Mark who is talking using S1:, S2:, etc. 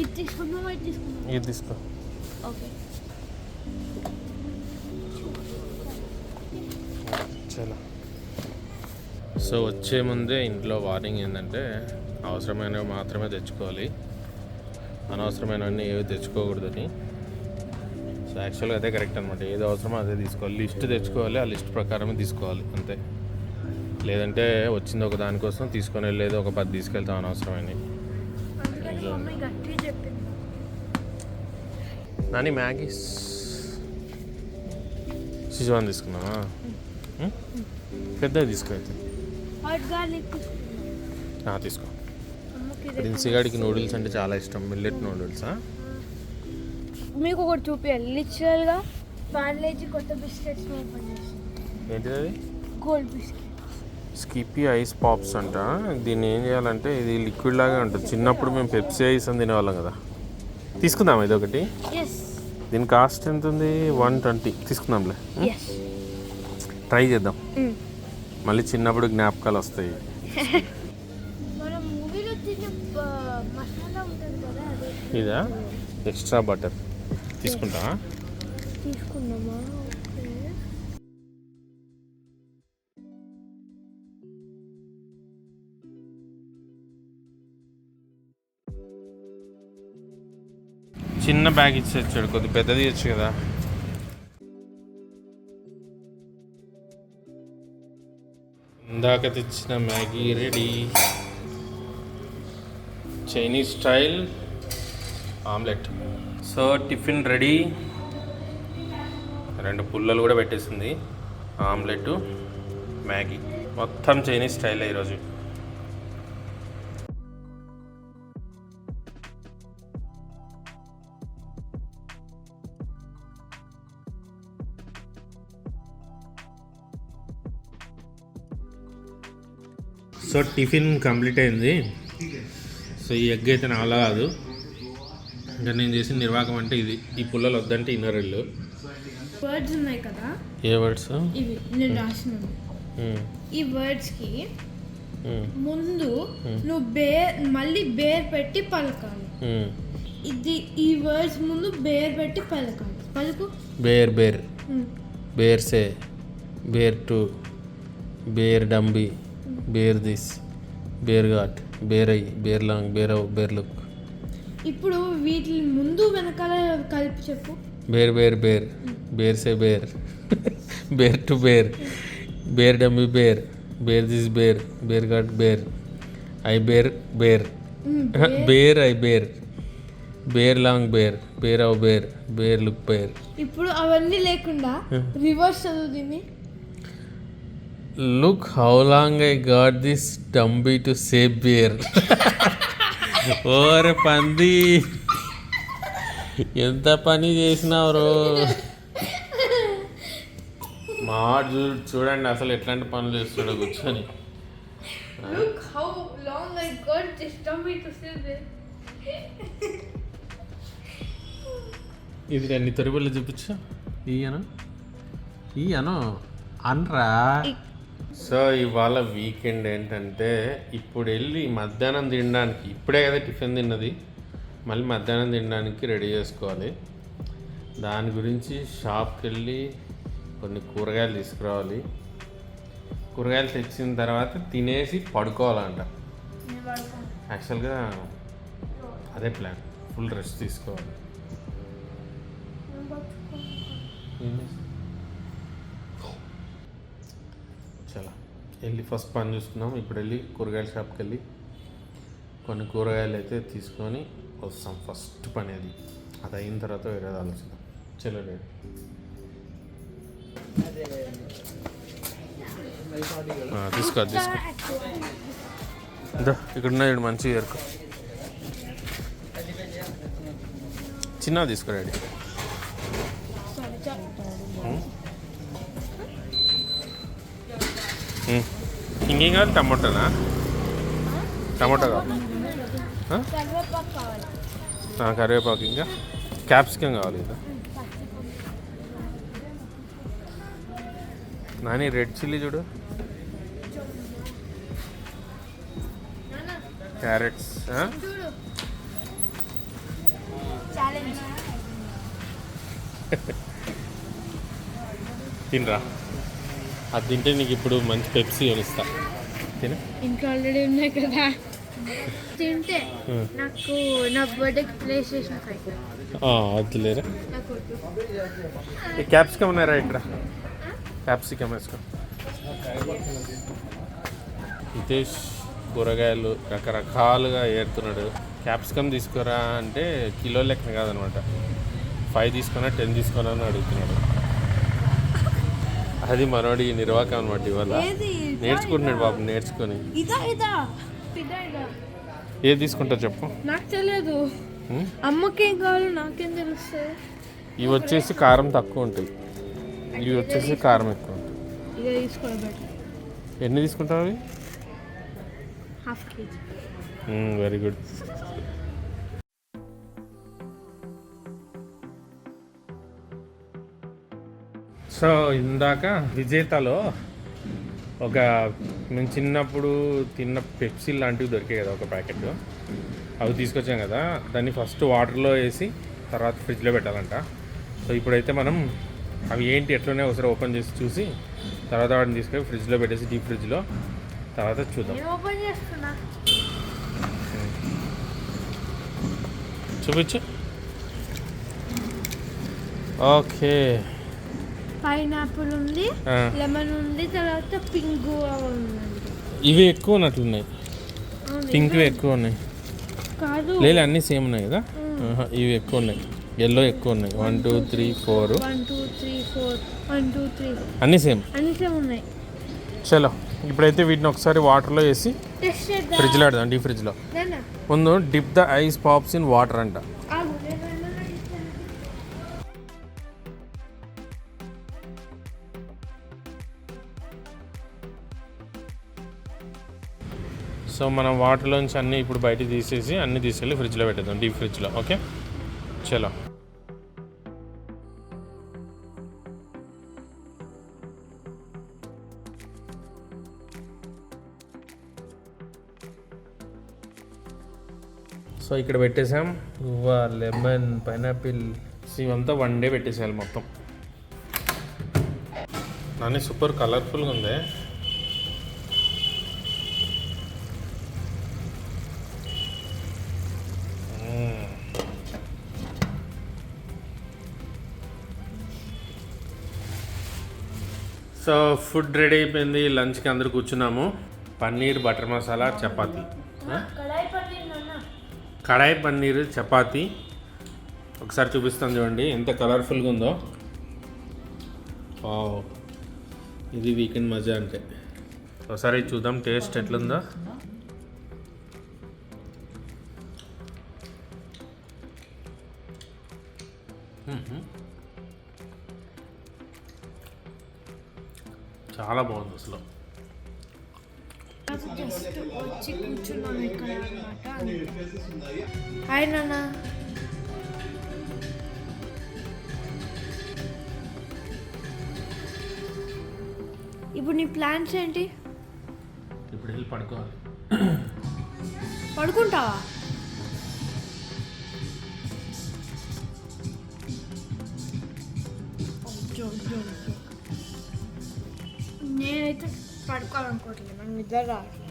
S1: ఇది తీసుకుందామా ఇది తీసుకుందాం
S2: ఇది తీసుకో
S1: ఓకే.
S2: చాలా. సో వచ్చే ముందే ఇంట్లో వార్నింగ్ ఏంటంటే అవసరమైనవి మాత్రమే తెచ్చుకోవాలి. అనవసరమైనవన్నీ ఏవి తెచ్చుకోకూడదని. సో యాక్చువల్గా అదే కరెక్ట్ అనమాట ఏది అవసరమో అదే తీసుకోవాలి. లిస్ట్ తెచ్చుకోవాలి. ఆ లిస్ట్ ప్రకారమే తీసుకోవాలి. అంతే. లేదంటే వచ్చింది ఒక దానికోసం తీసుకొని వెళ్ళేది ఒక పది తీసుకెళ్తాం
S1: చెప్పింది.
S2: నాని మ్యాగీ సిజువాన్ తీసుకున్నావా? పెద్దది తీసుకో అయితే. తీసుకో. ప్రిన్సిగాడికి నూడిల్స్ అంటే చాలా ఇష్టం మిల్లెట్ నూడిల్సా?
S1: మీకు ఒకటి చూపించాలి లిటరల్గా పార్లేజీ కొత్త బిస్కెట్స్
S2: ఏంటిది అది
S1: gold biscuit.
S2: Skippy ice pops అంట. దీన్ని ఏం చేయాలంటే ఇది లిక్విడ్ లాగా ఉంటుంది. చిన్నప్పుడు మేము పెప్సీ ఐస్ అని తినేవాళ్ళం కదా. తీసుకుందాం ఇది ఒకటి? దీని కాస్ట్ ఎంత ఉంది? One twenty తీసుకుందాంలే. ట్రై చేద్దాం. మళ్ళీ చిన్నప్పుడు జ్ఞాపకాలు వస్తాయి. ఇదా? ఎక్స్ట్రా బటర్ తీసుకుంటా
S1: తీసుకున్నామా
S2: చిన్న బ్యాగ్ ఇచ్చేచ్చాడు కొద్ది పెద్దది ఇచ్చు కదా. ఇందాక తెచ్చిన Maggi ready. Chinese style omelette. So tiffin ready. రెండు పుల్లలు కూడా పెట్టేసింది. Omelette Maggi. మొత్తం చైనీస్ స్టైల్ ఈరోజు. సో టిఫిన్ కంప్లీట్ అయింది. సో ఈ ఎగ్ అయితే నా వల్ల కాదు. ఇంకా నేను చేసిన నిర్వాహకం అంటే ఇది. ఈ పుల్లలు వద్దంటే ఇన్నర్ ఇల్లు.
S1: వర్డ్స్ ఉన్నాయి కదా?
S2: ఏ వర్డ్స్
S1: ఇవి నేను రాసినాను ఈ వర్డ్స్కి ముందు నువ్వు బేర్ మళ్ళీ బేర్ పెట్టి పలకాలి. ఇది ఈ వర్డ్స్ ముందు బేర్ పెట్టి పలకాలి. పలుకు.
S2: Bear bear.
S1: Um.
S2: Bear say. Bear to. Bear dummy. Bear this bear got bear I bear long bear of bear look.
S1: ఇప్పుడు వీటి ముందు వెనకాల కలిపి చెప్పు.
S2: Bear bear bear bear say bear bear to bear bear dummy bear bear this bear bear got bear I bear bear bear. I bear bear long bear bear of bear bear look bear.
S1: ఇప్పుడు అవన్నీ లేకుండా reverse చదువు దీన్ని.
S2: Look how long I got this dummy to save bear ఓరే పంది. ఎంత పని చేసినావు మా చూడండి అసలు ఎట్లాంటి పనులు చేస్తాడో కూర్చొని.
S1: Look how long I got this tummy to say this.
S2: ఇది అన్ని తొరిబుల్లో చూపించు. ఈయన ఈయను అనరా. సో ఇవాళ వీకెండ్ ఏంటంటే ఇప్పుడు వెళ్ళి మధ్యాహ్నం తినడానికి ఇప్పుడే కదా టిఫిన్ తిన్నది మళ్ళీ మధ్యాహ్నం తినడానికి రెడీ చేసుకోవాలి. దాని గురించి షాప్కి వెళ్ళి కొన్ని కూరగాయలు తీసుకురావాలి. కూరగాయలు తెచ్చిన తర్వాత తినేసి పడుకోవాలంట. యాక్చువల్గా అదే ప్లాన్ ఫుల్ రెస్ట్ తీసుకోవాలి ఏం చేస్తాం? చాలా వెళ్ళి ఫస్ట్ పని చూసుకున్నాం. ఇప్పుడు వెళ్ళి కూరగాయల షాప్కి వెళ్ళి కొన్ని కూరగాయలు అయితే తీసుకొని వస్తాం. ఫస్ట్ పని అది. అది అయిన తర్వాత వేరేది ఆలోచిద్దాం. చలో డాడీ తీసుకో తీసుకో. ఇదో ఇక్కడ ఉన్నాయి మంచిగా ఎరుకు. చిన్నది తీసుకో డాడీ. ఇంకేం కావాలి? టమోటానా? టమోటా కావాలి?
S1: కరివేపాకు
S2: ఇంకా. క్యాప్సికం కావాలి కదా నాని రెడ్ చిల్లీ చూడు. క్యారెట్స్ తినరా. అది తింటే నీకు ఇప్పుడు మంచి పెప్సీ కొనిస్తా. తిన.
S1: ఇంట్లో ఆల్రెడీ ఉన్నాయి కదా. తింటే. నాకు నా బర్త్డేకి ప్లే స్టేషన్ ఫైవ్
S2: అది లేరా
S1: నాకు వద్దు.
S2: ఈ క్యాప్సికమ్ ఉన్నారా ఇక్కడ. క్యాప్సికమ్ వేసుకో. హితేష్ కూరగాయలు రకరకాలుగా ఏరుతున్నాడు. క్యాప్సికమ్ తీసుకురా అంటే కిలో లెక్కన కాదనమాట. ఫైవ్ తీసుకున్నా టెన్ తీసుకున్నా అని అడుగుతున్నాడు. అది మనోడి నిర్వాహకం అనమాట ఇవాళ? నేర్చుకుంటున్నాడు బాబు నేర్చుకొని. ఏది తీసుకుంటా చెప్పు.
S1: నాకు తెలియదు? అమ్మకేం కావాలో నాకేం తెలుస్తుంది?
S2: ఇవి వచ్చేసి కారం తక్కువ ఉంటాయి. ఇవి వచ్చేసి కారం ఎక్కువ
S1: బెటర్.
S2: ఎన్ని తీసుకుంటావు అవి? వెరీ గుడ్ సో ఇందాక విజేతలో ఒక మేము చిన్నప్పుడు తిన్న పెప్సీ లాంటివి దొరికాయి కదా ఒక ప్యాకెట్. అవి తీసుకొచ్చాం కదా దాన్ని ఫస్ట్ వాటర్లో వేసి తర్వాత ఫ్రిడ్జ్లో పెట్టాలంట. సో ఇప్పుడైతే మనం అవి ఏంటి ఎట్లనే ఒకసారి ఓపెన్ చేసి చూసి తర్వాత వాటిని తీసుకొని ఫ్రిడ్జ్లో పెట్టేసి డీప్ ఫ్రిడ్జ్లో తర్వాత చూద్దాం.
S1: నేను
S2: చూపించు. ఓకే.
S1: పైనాపిల్ ఉంది. లెమన్ ఉంది తర్వాత పింక్
S2: ఇవి ఎక్కువ ఉన్నట్లున్నాయి పింక్. ఎక్కువ ఉన్నాయి.
S1: కాదు.
S2: లేదు అన్నీ సేమ్ ఉన్నాయి కదా? ఇవి ఎక్కువ ఉన్నాయి. ఎల్లో ఎక్కువ ఉన్నాయి. One two three four
S1: one two three four one two three
S2: అన్నీ సేమ్?
S1: అన్ని సేమ్ ఉన్నాయి.
S2: చలో ఇప్పుడైతే వీటిని ఒకసారి వాటర్లో వేసి ఫ్రిడ్జ్లో పెడదాం డీ ఫ్రిడ్జ్లో. ముందు dip the ice pops in water అంట. సో మనం వాటర్లోంచి అన్నీ ఇప్పుడు బయట తీసేసి అన్నీ తీసుకెళ్ళి ఫ్రిడ్జ్లో పెట్టేద్దాం డీప్ ఫ్రిడ్జ్లో ఓకే? చలో. సో ఇక్కడ పెట్టేసాం గువ్వ లెమన్ పైనాపిల్ ఇవంతా వన్ డే పెట్టేసేయాలి మొత్తం. నాని సూపర్ కలర్ఫుల్గా ఉంది. సో ఫుడ్ రెడీ అయిపోయింది లంచ్కి అందరు కూర్చున్నాము పన్నీర్ బటర్ మసాలా చపాతీ?
S1: కడాయి పన్నీర్
S2: చపాతీ ఒకసారి చూపిస్తాను చూడండి ఎంత కలర్ఫుల్గా ఉందో. ఇది వీకెండ్ మజా అంటే ఒకసారి చూద్దాం టేస్ట్ ఎట్లుందో మ్మ్. చాలా బాగుంది అసలు.
S1: జస్ట్ వచ్చి కూర్చున్నాం ఇక్కడ అనమాట హాయ్ నాన్న. ఇప్పుడు నీ ప్లాన్స్ ఏంటి?
S2: ఇప్పుడు వెళ్ళి పడుకోవాలి.
S1: పడుకుంటావా? పడుకోవాలనుకోవట్లేదు. నాకు నిద్ర రావట్లేదు.